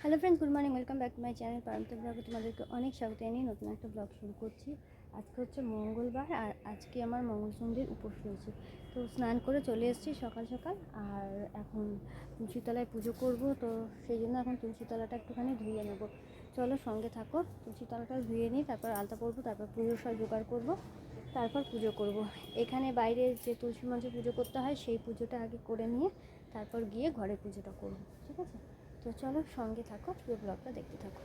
Hello friends good morning welcome back to my channel Paramit ব্লগে তোমাদেরকে অনেক স্বাগত জানিয়ে নতুন একটা ব্লগ শুরু করছি। আজকে হচ্ছে মঙ্গলবার আর আজকে আমার মঙ্গলচন্ডীর উপোস রয়েছে। তো স্নান করে চলে এসেছি সকাল সকাল আর এখন তুলসীতলায় পুজো করব। তো সেই জন্য এখন তুলসীতলাটা একটুখানি ধুয়ে নেব। চলো সঙ্গে থাকো, তুলসীতলাটা ধুয়ে নিই তারপর আলতা পরবো, তারপর পুজোর সব জোগাড় করব, তারপর পুজো করব। এখানে বাইরে যে তুলসী মঞ্চে পুজো করতে হয়, সেই পুজোটা আগে করে নিয়ে তারপর গিয়ে ঘরে পুজোটা করব, ঠিক আছে? তো চলো সঙ্গে থাকো পুরো ব্লগটা দেখতে থাকো।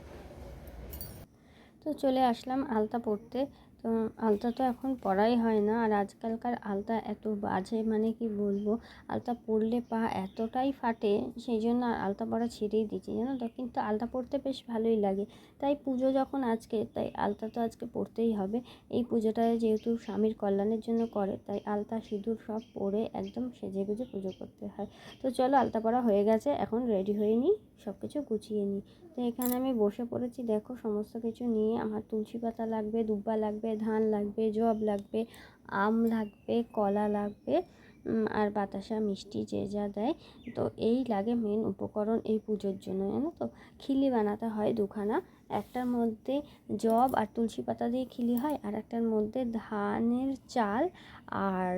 তো চলে আসলাম আলতা পড়তে। তো আলতা তো এখন পরাই হয় না। আর আজকালকার আলতা এত বাজে মানে কি বলব? আলতা পরলে পা এতটাই ফাটে, সেই জন্য আর আলতা পরা ছেড়েই দিচ্ছি, জানো তো? কিন্তু আলতা পরতে বেশ ভালোই লাগে। তাই পুজো যখন আজকে, তাই আলতা তো আজকে পরতেই হবে। এই পুজোটা যেহেতু স্বামীর কল্যাণের জন্য করে, তাই আলতা, সিঁদুর সব পরে একদম সেজে গুজে পুজো করতে হয়। তো চলো আলতা পরা হয়ে গেছে, এখন রেডি হয়ে নিই সব কিছু গুছিয়ে নিই। তো এখানে আমি বসে পড়েছি, দেখো সমস্ত কিছু নিয়ে, আমার তুলসী পাতা লাগবে, দুব্বা লাগবে ধান লাগবে, জব লাগবে, আম লাগবে, কলা লাগবে আর বাতাসা, মিষ্টি যে যা দেয়, তো এই লাগে মেন উপকরণ এই পুজোর জন্য, জানো তো? খিলি বানাতে হয় দুখানা, একটার মধ্যে জব আর তুলসী পাতা দিয়ে খিলি হয়, আর একটার মধ্যে ধানের চাল আর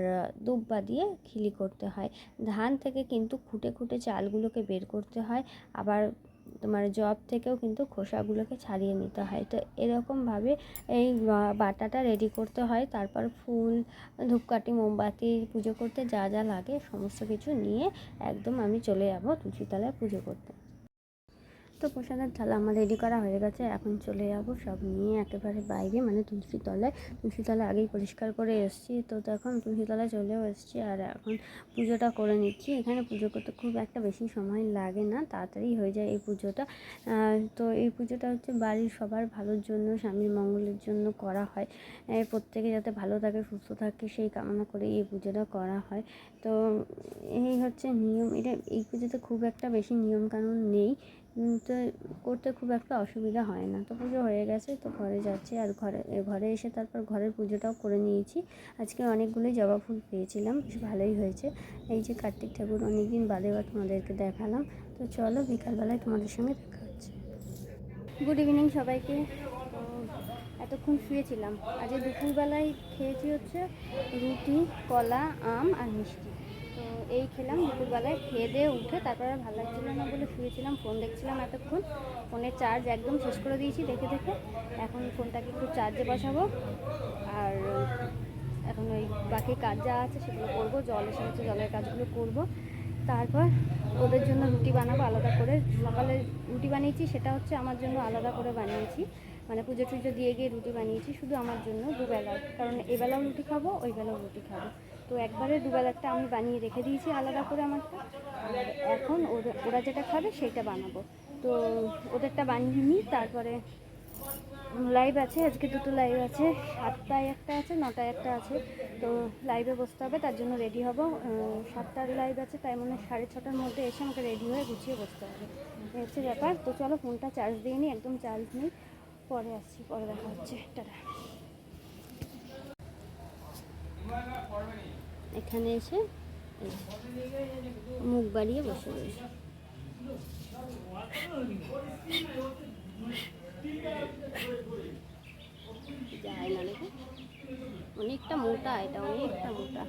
দুব্বা দিয়ে খিলি করতে হয়। ধান থেকে কিন্তু খুঁটে খুঁটে চালগুলোকে বের করতে হয়, আবার তোমার জব থেকেও কিন্তু খোসাগুলোকে ছাড়িয়ে নিতে হয়। তো এরকমভাবে এই বাটাটা রেডি করতে হয়, তারপর ফুল, ধূপকাঠি, মোমবাতি পুজো করতে যা যা লাগে সমস্ত কিছু নিয়ে একদম আমি চলে যাব তুলসীতলায় পুজো করতে। তো প্রসাদের থালা আমার রেডি করা হয়ে গেছে। এখন চলে যাব সব নিয়ে একেবারে বাইরে মানে তুলসী তলায়। তুলসী আগেই পরিষ্কার করে এসেছি। তো তখন তুলসী তলায় চলেও এসেছি আর এখন পুজোটা করে নিচ্ছি। এখানে পুজো করতে খুব একটা বেশি সময় লাগে না, তাড়াতাড়ি হয়ে যায় এই পুজোটা। তো এই পুজোটা হচ্ছে বাড়ির সবার ভালোর জন্য, স্বামীর মঙ্গলের জন্য করা হয়। প্রত্যেকে যাতে ভালো থাকে, সুস্থ থাকে, সেই কামনা করে এই পুজোটা করা হয়। তো এই হচ্ছে নিয়ম, এটা এই পুজোতে খুব একটা বেশি নিয়মকানুন নেই। তো করতে খুব একটা অসুবিধা হয় না। তো পুজো হয়ে গেছে, তো ঘরে যাচ্ছি আর ঘরে ঘরে এসে তারপর ঘরের পুজোটাও করে নিয়েছি। আজকে অনেকগুলোই জবা ফুল পেয়েছিলাম, বেশ ভালোই হয়েছে। এই যে কার্তিক ঠাকুর অনেকদিন বা তোমাদেরকে দেখালাম। তো চলো বিকালবেলায় তোমাদের সঙ্গে দেখা হচ্ছে। গুড ইভিনিং সবাইকে। এতক্ষণ শুয়েছিলাম। আজকে দুপুরবেলায় খেয়েছি হচ্ছে রুটি, কলা, আম আর মিষ্টি। এই খেলাম দুপুরবেলায়, খেয়ে দিয়ে উঠে তারপরে ভালো লাগছিল না বলে শুয়েছিলাম ফোন দেখছিলাম এতক্ষণ। ফোনের চার্জ একদম শেষ করে দিয়েছি দেখে দেখে। এখন ফোনটাকে একটু চার্জে বসাবো। আর এখন ওই বাকি কাজ যা আছে সেগুলো করব, জল এসে হচ্ছে জলের কাজগুলো করব। তারপর ওদের জন্য রুটি বানাবো আলাদা করে। সকালে রুটি বানিয়েছি, সেটা হচ্ছে আমার জন্য আলাদা করে বানিয়েছি। মানে পুজো টুজো দিয়ে গিয়ে রুটি বানিয়েছি, শুধু আমার জন্য দুবেলার কারণ এবেলাও রুটি খাব ওই বেলাও রুটি খাব। তো একবারে দুবেলারটা আমি বানিয়ে রেখে দিয়েছি আলাদা করে আমারটা। আর এখন ওরা যেটা খাবে সেইটা বানাবো। তো ওদেরটা বানিয়ে নিই, তারপরে লাইভ আছে, আজকে দুটো লাইভ আছে, সাতটায় একটা আছে, নটায় একটা আছে। তো লাইভে বসতে হবে, তার জন্য রেডি হব। সাতটার লাইভ আছে, তাই মনে সাড়ে ছটার মধ্যে এসে আমাকে রেডি হয়ে গুছিয়ে বসতে হবে। এই হচ্ছে ব্যাপার। তো চলো ফোনটা চার্জ দিয়ে নিই, একদম চার্জ নেই। পরে আসছি, পরে দেখা হচ্ছে। টাটা। এখানে এসে মুখ বাড়িয়ে বসে রয়েছে। যায় অনেকটা মোটা, এটা অনেকটা মোটা।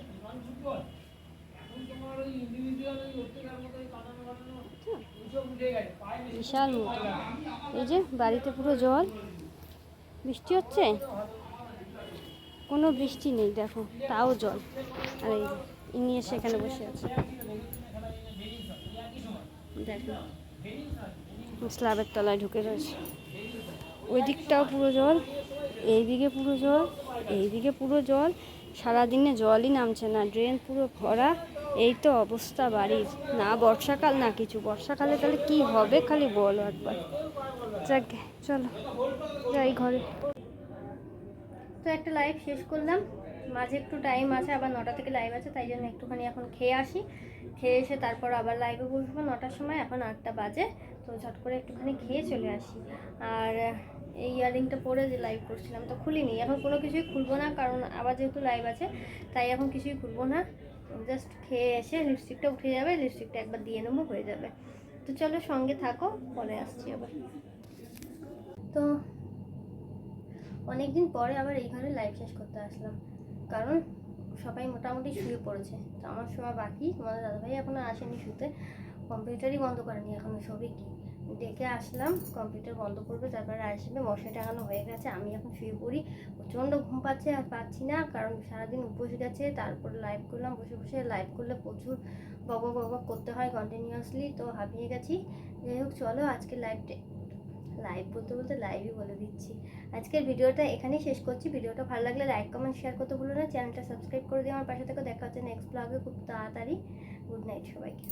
বিশাল মোটা। এই যে বাড়িতে পুরো জল। বৃষ্টি হচ্ছে? কোনো বৃষ্টি নেই, দেখো, তাও জল। আর এই যে ইনি এসে এখানে বসে আছে। দেখো, স্ল্যাবের তলায় ঢুকে রয়েছে। ওই দিকটাও পুরো জল এই দিকে পুরো জল এই দিকে পুরো জল। সারাদিনে জলই নামছে না, ড্রেন পুরো ভরা। এই তো অবস্থা বাড়ির। না বর্ষাকাল, না কিছু। বর্ষাকালে তাহলে কি হবে খালি বলো একবার। যাকে চলো, যাই ঘরে। তো একটা লাইভ শেষ করলাম। মাঝে একটু টাইম আছে, আবার নটা থেকে লাইভ আছে, তাই জন্য একটুখানি এখন খেয়ে আসি। খেয়ে এসে তারপর আবার লাইভে বসবো নটার সময়, এখন আটটা বাজে, তো ঝট করে একটুখানি খেয়ে চলে আসি। আর, এই ইয়ারিংটা পরে যে লাইভ করছিলাম তো খুলিনি। এখন কোনো কিছুই খুলবো না, কারণ আবার যেহেতু লাইভ আছে, তাই এখন কিছুই খুলবো না। জাস্ট খেয়ে এসে লিপস্টিকটা উঠে যাবে লিপস্টিকটা একবার দিয়ে নেব, হয়ে যাবে। তো চলো সঙ্গে থাকো, পরে আসছি আবার। তো অনেকদিন পরে আবার এই ঘরে লাইভ শেষ করতে আসলাম। কারণ সবাই মোটামুটি শুয়ে পড়েছে। তো আমার শোয়া বাকি। তোমাদের দাদাভাই এখনও আসেনি শুতে। কম্পিউটারই বন্ধ করেনি এখনও সবই কি? ডেকে আসলাম, কম্পিউটার বন্ধ করবে, তারপরে আসবে। মশারি টাঙানো হয়ে গেছে, আমি এখন শুয়ে পড়ি। প্রচণ্ড ঘুম পাচ্ছে আর পাচ্ছি না, কারণ সারাদিন উপোস গেছে, তারপর লাইভ করলাম, বসে বসে লাইভ করলে প্রচুর বক বক করতে হয় কন্টিনিউয়াসলি তো হাঁপিয়ে গেছি। যাই হোক, চলো আজকে লাইভটা লাইভ বলতে বলতে লাইভই বলে দিচ্ছি। আজকের ভিডিওটা এখানেই শেষ করছি। ভিডিওটা ভালো লাগলে লাইক কমেন্ট শেয়ার করতে ভুলো না। চ্যানেলটা সাবস্ক্রাইব করে দিয়ে আমার পাশে থেকে দেখা হচ্ছে নেক্সট ব্লগে খুব তাড়াতাড়ি। গুড নাইট সবাইকে।